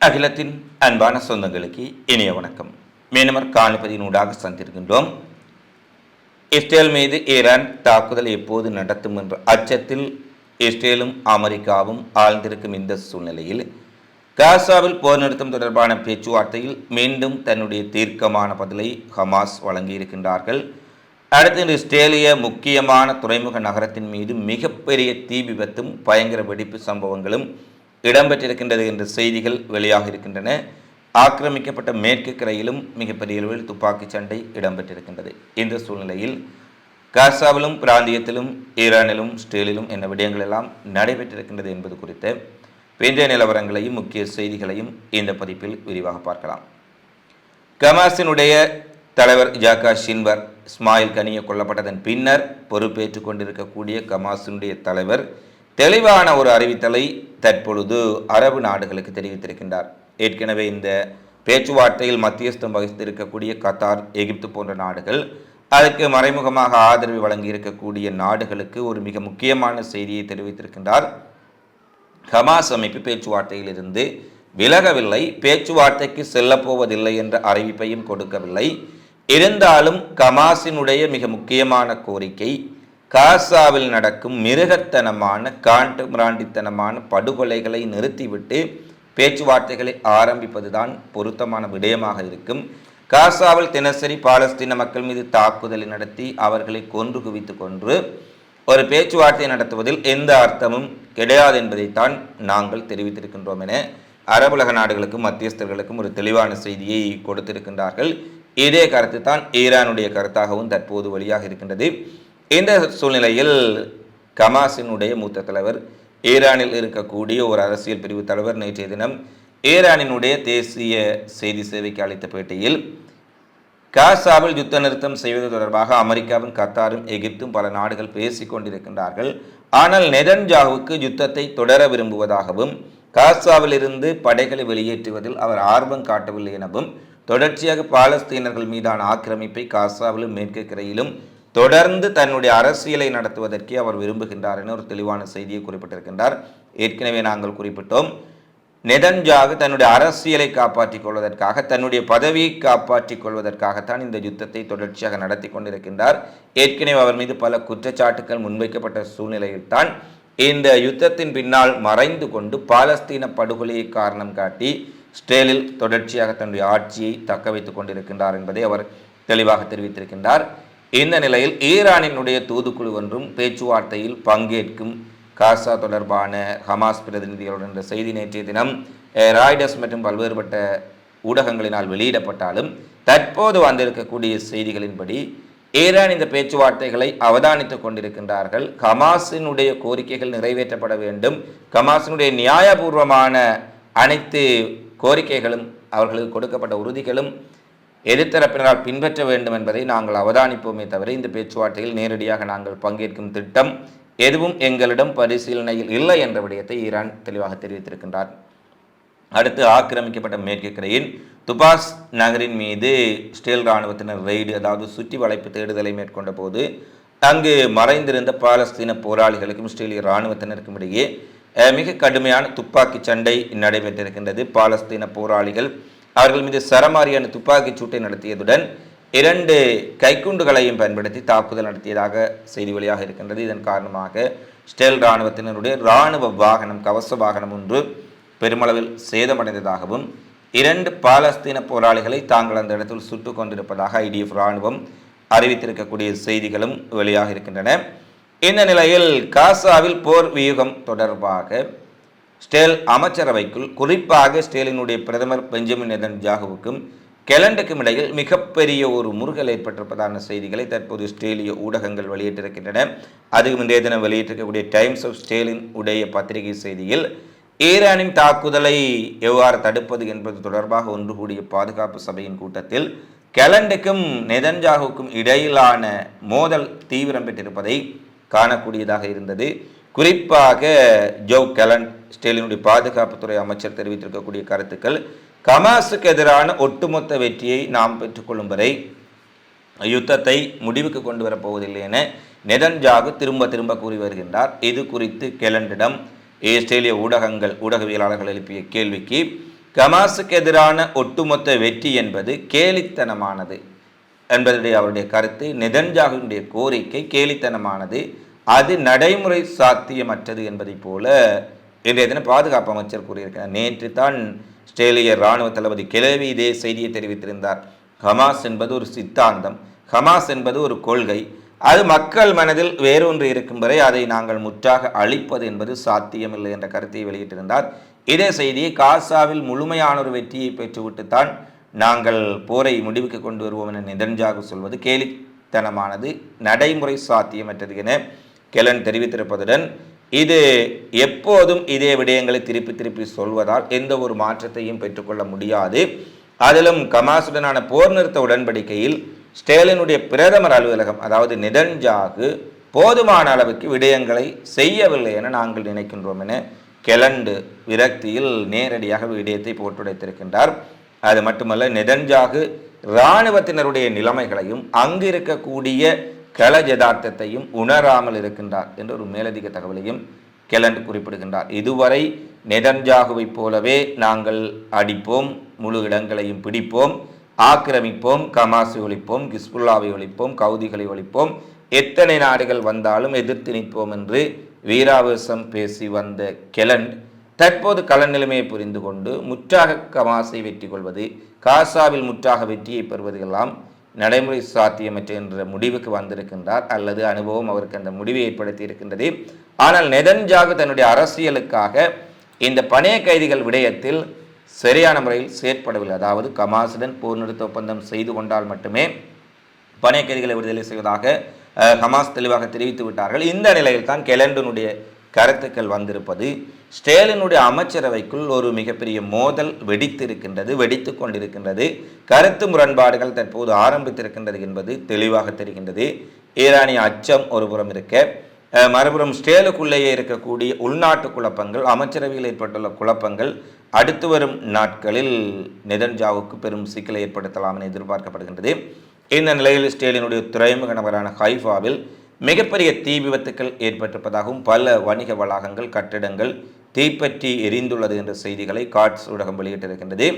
அகிலத்தின் அன்பான சொந்தங்களுக்கு இனிய வணக்கம். மீனவர் காணிப்பதியினூடாக சந்திருக்கின்றோம் இஸ்ரேல் மீது ஈரான் தாக்குதல் எப்போது நடத்தும் என்ற அச்சத்தில் இஸ்ரேலும் அமெரிக்காவும் ஆழ்ந்திருக்கும் இந்த சூழ்நிலையில் காசாவில் போர் நிறுத்தம் தொடர்பான பேச்சுவார்த்தையில் மீண்டும் தன்னுடைய தீர்க்கமான பதிலை ஹமாஸ் வழங்கியிருக்கின்றார்கள். அடுத்து இஸ்ரேலிய முக்கியமான துறைமுக நகரத்தின் மீது மிகப்பெரிய தீ விபத்தும் பயங்கர வெடிப்பு சம்பவங்களும் இடம்பெற்றிருக்கின்றது என்ற செய்திகள் வெளியாக இருக்கின்றன. ஆக்கிரமிக்கப்பட்ட மேற்கு கரையிலும் மிகப்பெரிய அளவில் துப்பாக்கிச் சண்டை இடம்பெற்றிருக்கின்றது. இந்த சூழ்நிலையில் காசாவிலும் பிராந்தியத்திலும் ஈரானிலும் ஸ்டீலிலும் என்ன விடயங்கள் எல்லாம் நடைபெற்றிருக்கின்றது என்பது குறித்த இன்றைய நிலவரங்களையும் முக்கிய செய்திகளையும் இந்த பதிப்பில் விரிவாக பார்க்கலாம். கமாஸினுடைய தலைவர் ஜாக்கா ஷின்வர் இஸ்மாயில் கனிய கொல்லப்பட்டதன் பின்னர் பொறுப்பேற்றுக் கொண்டிருக்கக்கூடிய கமாஸினுடைய தலைவர் தெளிவான ஒரு அறிவித்தலை தற்பொழுது அரபு நாடுகளுக்கு தெரிவித்திருக்கின்றார். ஏற்கனவே இந்த பேச்சுவார்த்தையில் மத்தியஸ்தம் வகித்திருக்கக்கூடிய கத்தார் எகிப்து போன்ற நாடுகள் அதற்கு மறைமுகமாக ஆதரவு வழங்கியிருக்கக்கூடிய நாடுகளுக்கு ஒரு மிக முக்கியமான செய்தியை தெரிவித்திருக்கின்றார். ஹமாஸ் அமைப்பு பேச்சுவார்த்தையிலிருந்து விலகவில்லை பேச்சுவார்த்தைக்கு செல்லப்போவதில்லை என்ற அறிவிப்பையும் கொடுக்கவில்லை. இருந்தாலும் கமாஸினுடைய மிக முக்கியமான கோரிக்கை காசாவில் நடக்கும் மிருகத்தனமான காண்டு மிராண்டித்தனமான படுகொலைகளை நிறுத்திவிட்டு பேச்சுவார்த்தைகளை ஆரம்பிப்பது தான் பொருத்தமான விடயமாக இருக்கும். காசாவில் தினசரி பாலஸ்தீன மக்கள் மீது தாக்குதலை நடத்தி அவர்களை கொன்று குவித்து கொன்று ஒரு பேச்சுவார்த்தை நடத்துவதில் எந்த அர்த்தமும் கிடையாது என்பதைத்தான் நாங்கள் தெரிவித்திருக்கின்றோம் என அரபுலக நாடுகளுக்கும் மத்தியஸ்தர்களுக்கும் ஒரு தெளிவான செய்தியை கொடுத்திருக்கின்றார்கள். இதே கருத்து தான் ஈரானுடைய கருத்தாகவும் தற்போது வழியாக இருக்கின்றது இந்த சூழ்நிலையில் கமாஸினுடைய மூத்த தலைவர் ஈரானில் இருக்கக்கூடிய ஒரு அரசியல் பிரிவு தலைவர் நேற்றைய தினம் ஈரானினுடைய தேசிய செய்தி சேவைக்கு அளித்த பேட்டியில் காசாவில் யுத்த நிறுத்தம் செய்வது தொடர்பாக அமெரிக்காவும் கத்தாரும் எகிப்தும் பல நாடுகள் பேசிக் கொண்டிருக்கின்றார்கள். ஆனால் நெதன்ஜாவுக்கு யுத்தத்தை தொடர விரும்புவதாகவும் காசாவிலிருந்து படைகளை வெளியேற்றுவதில் அவர் ஆர்வம் காட்டவில்லை எனவும் தொடர்ச்சியாக பாலஸ்தீனர்கள் மீதான ஆக்கிரமிப்பை காசாவிலும் மேற்கு கரையிலும் தொடர்ந்து தன்னுடைய அரசியலை நடத்துவதற்கே அவர் விரும்புகின்றார் என ஒரு தெளிவான செய்தியை குறிப்பிட்டிருக்கின்றார். ஏற்கனவே நாங்கள் குறிப்பிட்டோம். நெதன்ஜாகு தன்னுடைய அரசியலை காப்பாற்றிக் கொள்வதற்காக தன்னுடைய பதவியை காப்பாற்றிக் கொள்வதற்காகத்தான் இந்த யுத்தத்தை தொடர்ச்சியாக நடத்தி கொண்டிருக்கின்றார். ஏற்கனவே அவர் மீது பல குற்றச்சாட்டுகள் முன்வைக்கப்பட்ட சூழ்நிலையில்தான் இந்த யுத்தத்தின் பின்னால் மறைந்து கொண்டு பாலஸ்தீன படுகொலையை காரணம் காட்டி இஸ்ரேலில் தொடர்ச்சியாக தன்னுடைய ஆட்சியை தக்க வைத்துக் கொண்டிருக்கின்றார் என்பதை அவர் தெளிவாக தெரிவித்திருக்கின்றார். இந்த நிலையில் ஈரானினுடைய தூதுக்குழு ஒன்றும் பேச்சுவார்த்தையில் பங்கேற்கும் காசா தொடர்பான ஹமாஸ் பிரதிநிதிகளுடன் என்ற செய்தி நேற்றைய தினம் ராய்டர்ஸ் மற்றும் பல்வேறுபட்ட ஊடகங்களினால் வெளியிடப்பட்டாலும் தற்போது வந்திருக்கக்கூடிய செய்திகளின்படி ஈரான் இந்த பேச்சுவார்த்தைகளை அவதானித்துக் கொண்டிருக்கின்றார்கள். ஹமாஸினுடைய கோரிக்கைகள் நிறைவேற்றப்பட வேண்டும். ஹமாஸினுடைய நியாயபூர்வமான அனைத்து கோரிக்கைகளும் அவர்களுக்கு கொடுக்கப்பட்ட உறுதிகளும் எதிர்த்தரப்பினரால் பின்பற்ற வேண்டும் என்பதை நாங்கள் அவதானிப்போமே தவிர இந்த பேச்சுவார்த்தையில் நேரடியாக நாங்கள் பங்கேற்கும் திட்டம் எதுவும் எங்களிடம் பரிசீலனையில் இல்லை என்ற விடயத்தை ஈரான் தெளிவாக தெரிவித்திருக்கின்றார். அடுத்து ஆக்கிரமிக்கப்பட்ட மேற்கு கரையின் துபாஸ் நகரின் மீது இஸ்ரேல் இராணுவத்தினர் ரெய்டு அதாவது சுற்றி வளைப்பு தேடுதலை மேற்கொண்ட போது அங்கு மறைந்திருந்த பாலஸ்தீன போராளிகளுக்கும் இஸ்ரேலிய இராணுவத்தினருக்கும் இடையே மிக கடுமையான துப்பாக்கி சண்டை நடைபெற்றிருக்கின்றது. பாலஸ்தீன போராளிகள் அவர்கள் மீது சரமாரியான துப்பாக்கிச் சூட்டை நடத்தியதுடன் இரண்டு கைக்குண்டுகளையும் பயன்படுத்தி தாக்குதல் நடத்தியதாக செய்தி வெளியாக இருக்கின்றது. இதன் காரணமாக ஸ்டெல் இராணுவத்தினருடைய இராணுவ வாகனம் கவச வாகனம் ஒன்று பெருமளவில் சேதமடைந்ததாகவும் இரண்டு பாலஸ்தீன போராளிகளை தாங்கள் அந்த இடத்தில் சுட்டுக் கொண்டிருப்பதாக ஐடிஎஃப் இராணுவம் அறிவித்திருக்கக்கூடிய செய்திகளும் வெளியாக இருக்கின்றன. இந்த நிலையில் காசாவில் போர் வியூகம் தொடர்பாக ஸ்டேல் அமைச்சரவைக்குள் குறிப்பாக ஸ்டேலினுடைய பிரதமர் பெஞ்சமின் நெதன்ஜாகுவுக்கும் கெலண்டுக்கும் இடையில் மிகப்பெரிய ஒரு முருகல் ஏற்பட்டிருப்பதான செய்திகளை தற்போது ஸ்டேலிய ஊடகங்கள் வெளியிட்டிருக்கின்றன. அதுக்கு முந்தைய தினம் வெளியிட்டிருக்கக்கூடிய டைம்ஸ் ஆஃப் ஸ்டேலின் உடைய பத்திரிகை செய்தியில் ஈரானின் தாக்குதலை எவ்வாறு தடுப்பது என்பது தொடர்பாக ஒன்று கூடிய பாதுகாப்பு சபையின் கூட்டத்தில் கெலண்டுக்கும் நெதன்ஜாகுக்கும் இடையிலான மோதல் தீவிரம் பெற்றிருப்பதை காணக்கூடியதாக இருந்தது. குறிப்பாக ஜோ கெலண்ட் ஸ்டேலினுடைய பாதுகாப்புத்துறை அமைச்சர் தெரிவித்திருக்கக்கூடிய கருத்துக்கள் கமாஸுக்கு எதிரான ஒட்டுமொத்த வெற்றியை நாம் பெற்றுக்கொள்ளும் வரை யுத்தத்தை முடிவுக்கு கொண்டு வரப்போவதில்லை என நெதன்ஜாகு திரும்ப திரும்ப கூறி வருகின்றார். இது குறித்து கெலண்டிடம் ஆஸ்திரேலிய ஊடகங்கள் ஊடகவியலாளர்கள் எழுப்பிய கேள்விக்கு கமாஸுக்கு எதிரான ஒட்டுமொத்த வெற்றி என்பது கேலித்தனமானது என்பதுடைய அவருடைய கருத்து. நிதன்ஜாகுடைய கோரிக்கை கேலித்தனமானது அது நடைமுறை சாத்தியமற்றது என்பதைப் போல இன்றைய தினம் பாதுகாப்பு அமைச்சர் கூறியிருக்கிறார். நேற்று தான் ஆஸ்திரேலிய இராணுவ தளபதி கிளவி இதே செய்தியை தெரிவித்திருந்தார். ஹமாஸ் என்பது ஒரு சித்தாந்தம். ஹமாஸ் என்பது ஒரு கொள்கை. அது மக்கள் மனதில் வேறொன்று இருக்கும் வரை அதை நாங்கள் முற்றாக அழிப்பது என்பது சாத்தியமில்லை என்ற கருத்தை வெளியிட்டிருந்தார். இதே செய்தியை காசாவில் முழுமையான ஒரு வெற்றியை பெற்றுவிட்டுத்தான் நாங்கள் போரை முடிவுக்கு கொண்டு வருவோம் என நிதன்ஜாக சொல்வது கேலித்தனமானது நடைமுறை சாத்தியமற்றது என கெலன் தெரிவித்திருப்பதுடன் இது எப்போதும் இதே விடயங்களை திருப்பி திருப்பி சொல்வதால் எந்த ஒரு மாற்றத்தையும் பெற்றுக்கொள்ள முடியாது. அதிலும் கமாசுடனான போர் நிறுத்த உடன்படிக்கையில் ஸ்டேலினுடைய பிரதமர் அலுவலகம் அதாவது நிதன்ஜாகு போதுமான அளவுக்கு விடயங்களை செய்யவில்லை என நாங்கள் நினைக்கின்றோம் என கெலண்டு விரக்தியில் நேரடியாக விடயத்தை போட்டுடைத்திருக்கின்றார். அது மட்டுமல்ல நெதன்ஜாகு இராணுவத்தினருடைய நிலைமைகளையும் அங்கு இருக்கக்கூடிய கள யதார்த்தத்தையும் உணராமல் இருக்கின்றார் என்ற ஒரு மேலதிக தகவலையும் கெலண்ட் குறிப்பிடுகின்றார். இதுவரை நெதன்ஜாகுவைப் போலவே நாங்கள் அடிப்போம் முழு இடங்களையும் பிடிப்போம் ஆக்கிரமிப்போம் கமாசி ஒழிப்போம் கிஸ்புல்லாவை ஒழிப்போம் கவுதிகளை ஒழிப்போம் எத்தனை நாடுகள் வந்தாலும் எதிர்த்து நிற்போம் என்று வீராவேசம் பேசி வந்த கெலண்ட் தற்போது கள நிலைமையை புரிந்து கொண்டு முற்றாக கமாசை வெற்றி கொள்வது காசாவில் முற்றாக வெற்றியை பெறுவது எல்லாம் நடைமுறை சாத்தியமற்ற என்ற முடிவுக்கு வந்திருக்கின்றார். அல்லது அனுபவம் அவருக்கு அந்த முடிவை ஏற்படுத்தி இருக்கின்றது. ஆனால் நெதன்ஜாகு தன்னுடைய அரசியலுக்காக இந்த பணைய கைதிகள் விடயத்தில் சரியான முறையில் செயற்படவில்லை. அதாவது கமாசுடன் போர் நிறுத்த ஒப்பந்தம் செய்து கொண்டால் மட்டுமே பணைய கைதிகளை விடுதலை செய்வதாக ஹமாஸ் தெளிவாக தெரிவித்து விட்டார்கள். இந்த நிலையில் தான் கெலண்டனுடைய கருத்துக்கள் வந்திருப்பது ஸ்டேலினுடைய அமைச்சரவைக்குள் ஒரு மிகப்பெரிய மோதல் வெடித்திருக்கின்றது வெடித்து கொண்டிருக்கின்றது. கருத்து முரண்பாடுகள் தற்போது ஆரம்பித்திருக்கின்றது என்பது தெளிவாக தெரிகின்றது. ஈரானிய அச்சம் ஒருபுறம் இருக்க மறுபுறம் ஸ்டேலுக்குள்ளேயே இருக்கக்கூடிய உள்நாட்டு குழப்பங்கள் அமைச்சரவையில் ஏற்பட்டுள்ள குழப்பங்கள் அடுத்து வரும் நாட்களில் நெதன்ஜாவுக்கு பெரும் சிக்கலை ஏற்படுத்தலாம் என எதிர்பார்க்கப்படுகின்றது. இந்த நிலையில் ஸ்டேலினுடைய துறைமுக நகரான ஹைஃபாவில் மிகப்பெரிய தீ விபத்துக்கள் ஏற்பட்டிருப்பதாகவும் பல வணிக வளாகங்கள் கட்டிடங்கள் தீப்பற்றி எரிந்துள்ளது என்ற செய்திகளை காட்ஸ் ஊடகம் வெளியிட்டிருக்கின்றது.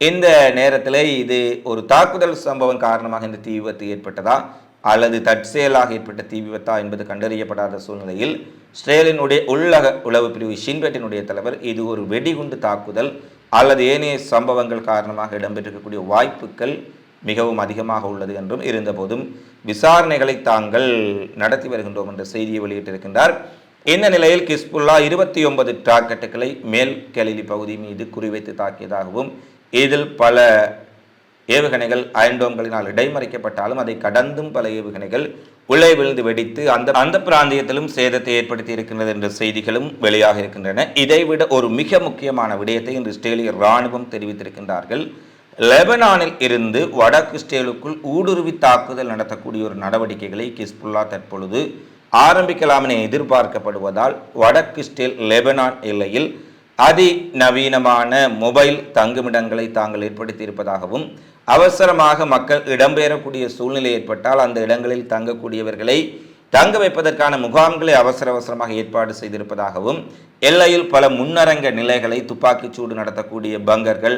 இந்த நேரத்தில் இது ஒரு தாக்குதல் சம்பவம் காரணமாக இந்த தீ விபத்து ஏற்பட்டதா அல்லது தற்செயலாக ஏற்பட்ட தீ விபத்தா என்பது கண்டறியப்படாத சூழ்நிலையில் ஸ்ரேலினுடைய உள்ளக உளவு பிரிவு ஷின்பெட்டினுடைய தலைவர் இது ஒரு வெடிகுண்டு தாக்குதல் அல்லது ஏனைய சம்பவங்கள் காரணமாக இடம்பெற்றிருக்கக்கூடிய வாய்ப்புகள் மிகவும் அதிகமாக உள்ளது என்றும் இருந்தபோதும் விசாரணைகளை தாங்கள் நடத்தி வருகின்றோம் என்ற செய்தியை வெளியிட்டிருக்கின்றார். இந்த நிலையில் கிஸ்புல்லா இருபத்தி ஒன்பது டாக்கெட்டுகளை மேல் கலிலி பகுதி மீது குறிவைத்து தாக்கியதாகவும் இதில் பல ஏவுகணைகள் அயன்டோம்களினால் இடைமறிக்கப்பட்டாலும் அதை கடந்தும் பல ஏவுகணைகள் உள்ளே விழுந்து வெடித்து அந்த அந்த பிராந்தியத்திலும் சேதத்தை ஏற்படுத்தி இருக்கின்றது என்ற செய்திகளும் வெளியாக இருக்கின்றன. இதைவிட ஒரு மிக முக்கியமான விடயத்தை இன்று இஸ்ரேலிய இராணுவம் தெரிவித்திருக்கின்றார்கள். லெபனானில் இருந்து வடக்கு இஸ்ரேலுக்குள் ஊடுருவி தாக்குதல் நடத்தக்கூடிய ஒரு நடவடிக்கைகளை கிஸ்புல்லா தற்பொழுது ஆரம்பிக்கலாம் என எதிர்பார்க்கப்படுவதால் வடக்கு இஸ்ரேல் லெபனான் எல்லையில் அதிநவீனமான மொபைல் தங்குமிடங்களை தாங்கள் ஏற்படுத்தியிருப்பதாகவும் அவசரமாக மக்கள் இடம்பெயரக்கூடிய சூழ்நிலை ஏற்பட்டால் அந்த இடங்களில் தங்கக்கூடியவர்களை தங்க வைப்பதற்கான முகாம்களை அவசர அவசரமாக ஏற்பாடு செய்திருப்பதாகவும் எல்லையில் பல முன்னரங்க நிலைகளை துப்பாக்கிச் சூடு நடத்தக்கூடிய பங்கர்கள்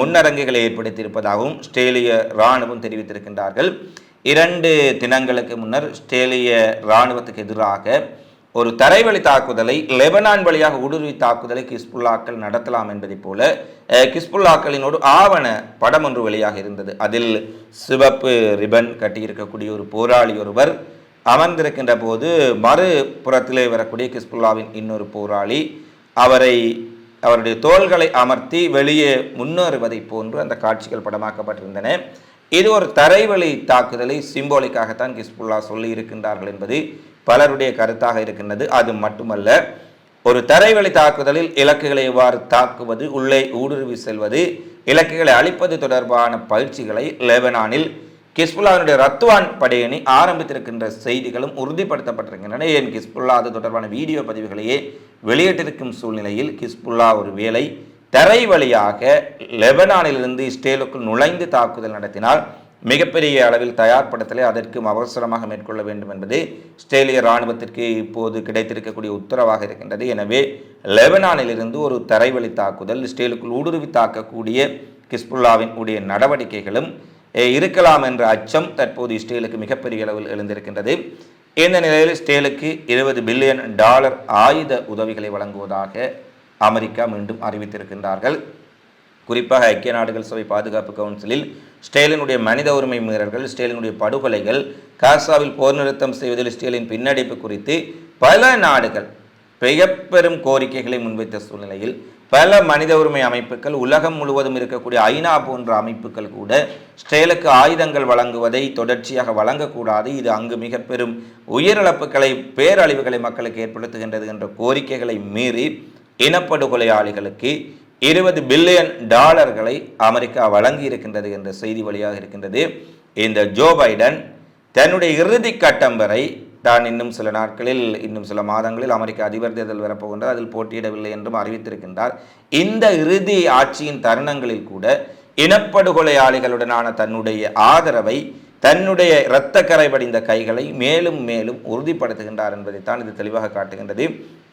முன்னரங்குகளை ஏற்படுத்தியிருப்பதாகவும் ஸ்ட்ரேலிய இராணுவம் தெரிவித்திருக்கின்றார்கள். இரண்டு தினங்களுக்கு முன்னர் ஸ்ட்ரேலிய இராணுவத்துக்கு எதிராக ஒரு தரைவழி தாக்குதலை லெபனான் வழியாக ஊடுருவி தாக்குதலை கிஸ்புல்லாக்கள் நடத்தலாம் என்பதைப் போல கிஸ்புல்லாக்களின் கிஸ்புல்லாக்களினோடு ஆவண படம் ஒன்று வெளியாக இருந்தது. அதில் சிவப்பு ரிபன் கட்டியிருக்கக்கூடிய ஒரு போராளி ஒருவர் அமர்ந்திருக்கின்ற போது மறுபுறத்திலே வரக்கூடிய கிஸ்புல்லாவின் இன்னொரு போராளி அவரை அவருடைய தோள்களை அமர்த்தி வெளியே முன்னேறுவதை போன்று அந்த காட்சிகள் படமாக்கப்பட்டிருந்தன. இது ஒரு தரைவழி தாக்குதலை சிம்போலிக்காகத்தான் கிஸ்புல்லா சொல்லி இருக்கின்றார்கள் என்பது பலருடைய கருத்தாக இருக்கின்றது. அது மட்டுமல்ல ஒரு தரைவழி தாக்குதலில் இலக்குகளை எவ்வாறு தாக்குவது உள்ளே ஊடுருவி செல்வது இலக்குகளை அழிப்பது தொடர்பான பயிற்சிகளை லெபனானில் கிஸ்புல்லாவினுடைய ரத்துவான் படையணி ஆரம்பித்திருக்கின்ற செய்திகளும் உறுதிப்படுத்தப்பட்டிருக்கின்றன. ஏன் கிஸ்புல்லா அது தொடர்பான வீடியோ பதிவுகளையே வெளியிட்டிருக்கும் சூழ்நிலையில் கிஸ்புல்லா ஒரு வேலை தரை வழியாக லெபனானிலிருந்து இஸ்ரேலுக்குள் நுழைந்து தாக்குதல் நடத்தினால் மிகப்பெரிய அளவில் தயார்படுத்தலை அதற்கும் அவசரமாக மேற்கொள்ள வேண்டும் என்பது இஸ்ரேலிய இராணுவத்திற்கு இப்போது கிடைத்திருக்கக்கூடிய உத்தரவாக இருக்கின்றது. எனவே லெபனானிலிருந்து ஒரு தரைவழி தாக்குதல் இஸ்ரேலுக்குள் ஊடுருவி தாக்கக்கூடிய கிஸ்புல்லாவின் உடைய நடவடிக்கைகளும் இருக்கலாம் என்ற அச்சம் தற்போது இஸ்ரேலுக்கு மிகப்பெரிய அளவில் எழுந்திருக்கின்றது. இந்த நிலையில் இஸ்ரேலுக்கு இருபது பில்லியன் டாலர் ஆயுத உதவிகளை வழங்குவதாக அமெரிக்கா மீண்டும் அறிவித்திருக்கின்றார்கள். குறிப்பாக ஐக்கிய நாடுகள் சபை பாதுகாப்பு கவுன்சிலில் ஸ்டேலினுடைய மனித உரிமை மீறல்கள் ஸ்டேலினுடைய படுகொலைகள் காசாவில் போர் நிறுத்தம் செய்வதில் ஸ்டேலின் பின்னடைப்பு குறித்து பல நாடுகள் பெயப்பெரும் கோரிக்கைகளை முன்வைத்த சூழ்நிலையில் பல மனித உரிமை அமைப்புகள் உலகம் முழுவதும் இருக்கக்கூடிய ஐநா போன்ற அமைப்புகள் கூட ஸ்டேலுக்கு ஆயுதங்கள் வழங்குவதை தொடர்ச்சியாக வழங்கக்கூடாது. இது அங்கு மிக பெரும் உயிரிழப்புகளை பேரழிவுகளை மக்களுக்கு ஏற்படுத்துகின்றது என்ற கோரிக்கைகளை மீறி இனப்படுகொலையாளிகளுக்கு இருபது பில்லியன் டாலர்களை அமெரிக்கா வழங்கி இருக்கின்றது என்ற செய்தி வழியாக இருக்கின்றது இந்த ஜோ பைடன் தன்னுடைய இறுதி கட்டம் வரை தான் இன்னும் சில நாட்களில் இன்னும் சில மாதங்களில் அமெரிக்க அதிபர் தேர்தல் வரப்போகின்றது. அதில் போட்டியிடவில்லை என்றும் அறிவித்திருக்கின்றார். இந்த இறுதி ஆட்சியின் தருணங்களில் கூட இனப்படுகொலையாளிகளுடனான தன்னுடைய ஆதரவை தன்னுடைய இரத்த கரை படிந்த கைகளை மேலும் மேலும் உறுதிப்படுத்துகின்றார் என்பதைத்தான் இது தெளிவாக காட்டுகின்றது.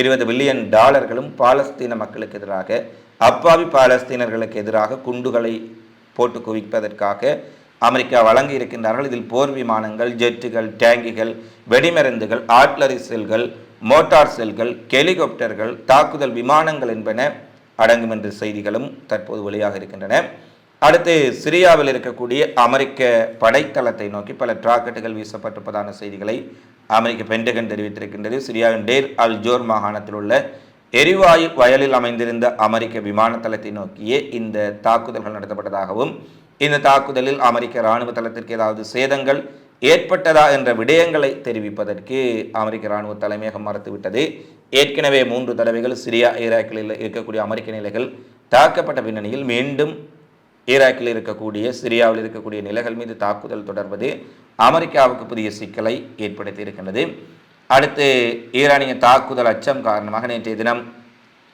இருபது பில்லியன் டாலர்களும் பாலஸ்தீன மக்களுக்கு எதிராக அப்பாவி பாலஸ்தீனர்களுக்கு எதிராக குண்டுகளை போட்டு குவிப்பதற்காக அமெரிக்கா வழங்கி இருக்கின்றார்கள். இதில் போர் விமானங்கள் ஜெட்டுகள் டேங்கிகள் வெடிமருந்துகள் ஆட்லரி செல்கள் மோட்டார் செல்கள் ஹெலிகாப்டர்கள் தாக்குதல் விமானங்கள் என்பன அடங்கும் என்ற செய்திகளும் தற்போது வெளியாக இருக்கின்றன. அடுத்து சிரியாவில் இருக்கக்கூடிய அமெரிக்க படைத்தளத்தை நோக்கி பல டிராக்கெட்டுகள் வீசப்பட்டிருப்பதான செய்திகளை அமெரிக்க பென்டகன் தெரிவித்திருக்கின்றது. சிரியாவின் டேர் அல் ஜோர் மாகாணத்தில் உள்ள எரிவாயு வயலில் அமைந்திருந்த அமெரிக்க விமான தளத்தை நோக்கியே இந்த தாக்குதல்கள் நடத்தப்பட்டதாகவும் இந்த தாக்குதலில் அமெரிக்க இராணுவ தளத்திற்கு ஏதாவது சேதங்கள் ஏற்பட்டதா என்ற விடயங்களை தெரிவிப்பதற்கு அமெரிக்க இராணுவ தலைமையகம் மறுத்துவிட்டது. ஏற்கனவே மூன்று தடவைகள் சிரியா ஈராக்கில் இருக்கக்கூடிய அமெரிக்க நிலைகள் தாக்கப்பட்ட பின்னணியில் மீண்டும் ஈராக்கில் இருக்கக்கூடிய சிரியாவில் இருக்கக்கூடிய நிலைகள் மீது தாக்குதல் தொடர்வது அமெரிக்காவுக்கு புதிய சிக்கலை ஏற்படுத்தி இருக்கின்றது. அடுத்து ஈரானிய தாக்குதல் அச்சம் காரணமாக நேற்றைய தினம்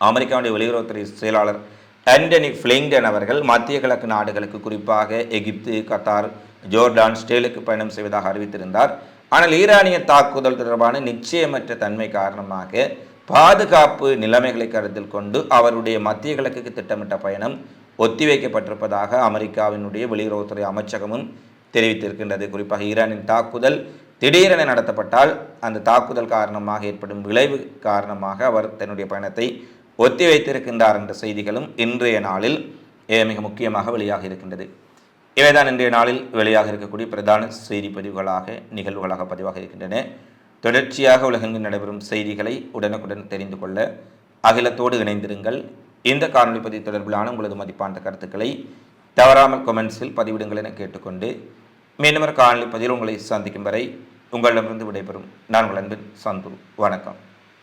அமெரிக்காவுடைய வெளியுறவுத்துறை செயலாளர் ஆண்டனி பிளிங்டன் அவர்கள் மத்திய கிழக்கு நாடுகளுக்கு குறிப்பாக எகிப்து கத்தார் ஜோர்டான் ஸ்டேலுக்கு பயணம் செய்வதாக அறிவித்திருந்தார். ஆனால் ஈரானிய தாக்குதல் தொடர்பான நிச்சயமற்ற தன்மை காரணமாக பாதுகாப்பு நிலைமைகளை கருத்தில் கொண்டு அவருடைய மத்திய கிழக்குக்கு திட்டமிட்ட பயணம் ஒத்திவைக்கப்பட்டிருப்பதாக அமெரிக்காவினுடைய வெளியுறவுத்துறை அமைச்சகமும் தெரிவித்திருக்கின்றது. குறிப்பாக ஈரானின் தாக்குதல் திடீரென நடத்தப்பட்டால் அந்த தாக்குதல் காரணமாக ஏற்படும் விளைவு காரணமாக அவர் தன்னுடைய பயணத்தை ஒத்தி வைத்திருக்கின்றார் என்ற செய்திகளும் இன்றைய நாளில் மிக முக்கியமாக வெளியாக இருக்கின்றது. இவைதான் இன்றைய நாளில் வெளியாக இருக்கக்கூடிய பிரதான செய்தி பதிவுகளாக நிகழ்வுகளாக பதிவாக இருக்கின்றன. தொடர்ச்சியாக உலகெங்கு நடைபெறும் செய்திகளை உடனுக்குடன் தெரிந்து கொள்ள அகிலத்தோடு இணைந்திருங்கள். இந்த காணொலி பதிவு தொடர்பிலான உங்களது மதிப்பான கருத்துக்களை தவறாமல் கொமெண்ட்ஸில் பதிவிடுங்கள் என கேட்டுக்கொண்டு மீண்டும் ஒரு காணொளி பதிவில் உங்களை சந்திக்கும் வரை உங்களிடமிருந்து விடைபெறும். நான் உங்கள் அன்பின் சந்து. வணக்கம்.